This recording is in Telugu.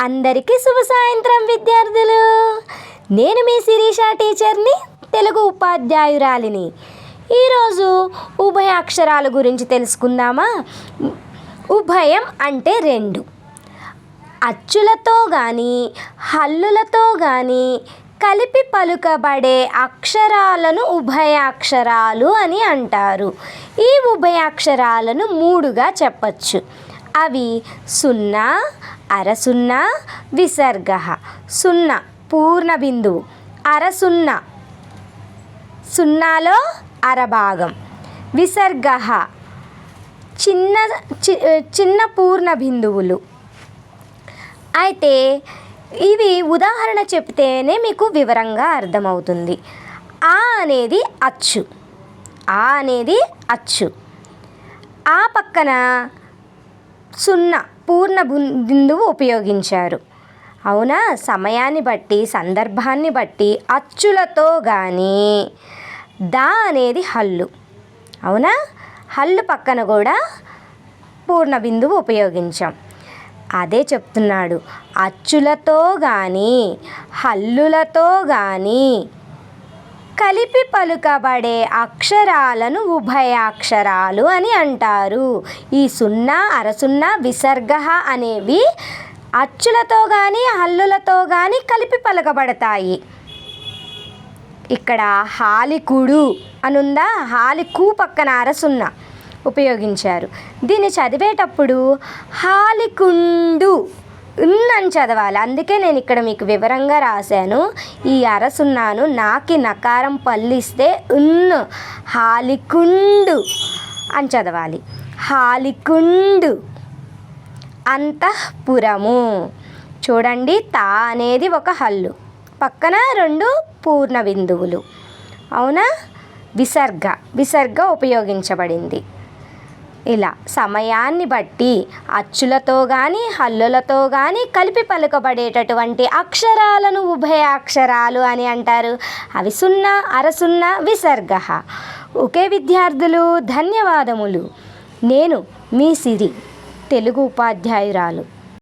అందరికీ శుభ సాయంత్రం విద్యార్థులు. నేను మీ శిరీష టీచర్ని తెలుగు ఉపాధ్యాయురాలిని. ఈరోజు ఉభయ అక్షరాల గురించి తెలుసుకుందామా? ఉభయం అంటే రెండు. అచ్చులతో కానీ హల్లులతో కానీ కలిపి పలుకబడే అక్షరాలను ఉభయాక్షరాలు అని అంటారు. ఈ ఉభయాక్షరాలను మూడుగా చెప్పచ్చు. అవి సున్నా అరసున్నా విసర్గ. సున్నా పూర్ణ బిందువు. అర సున్నా సున్నాలో అరభాగం విసర్గ చిన్న చి- చిన్న పూర్ణ బిందువులు. అయితే ఇవి ఉదాహరణ చెప్తేనే మీకు వివరంగా అర్థమవుతుంది. ఆ అనేది అచ్చు. ఆ అనేది అచ్చు. ఆ పక్కన సున్నా పూర్ణ బిందువు ఉపయోగించారు. అవునా? సమయాన్ని బట్టి సందర్భాన్ని బట్టి అచ్చులతో కానీ దా అనేది హల్లు. అవునా? హల్లు పక్కన కూడా పూర్ణ బిందువు ఉపయోగించాం. అదే చెప్తున్నాడు. అచ్చులతో కానీ హల్లులతో కానీ కలిపి పలుకబడే అక్షరాలను ఉభయాక్షరాలు అని అంటారు. ఈ సున్నా అరసున్నా విసర్గ అనేవి అచ్చులతో కానీ హల్లులతో కానీ కలిపి పలకబడతాయి. ఇక్కడ హాలికుడు అనుందా? హాలికు పక్కన అరసున్న ఉపయోగించారు. దీన్ని చదివేటప్పుడు హాలికుండు ఉన్ అని చదవాలి. అందుకే నేను ఇక్కడ మీకు వివరంగా రాశాను. ఈ అరసున్నాను. నాకి నకారం పల్లిస్తే ఉన్ హాలికుండు అని చదవాలి. హాలికుండు. అంతఃపురము. చూడండి తా అనేది ఒక హల్లు. పక్కన రెండు పూర్ణ బిందువులు అవునా? విసర్గ. విసర్గ ఉపయోగించబడింది. ఇలా సమయాన్ని బట్టి అచ్చులతో కానీ హల్లులతో కానీ కలిపి పలుకబడేటటువంటి అక్షరాలను ఉభయాక్షరాలు అని అంటారు. అవి సున్నా అరసున్నా విసర్గ. ఒకే విద్యార్థులు ధన్యవాదములు. నేను మీ సిరి తెలుగు ఉపాధ్యాయురాలు.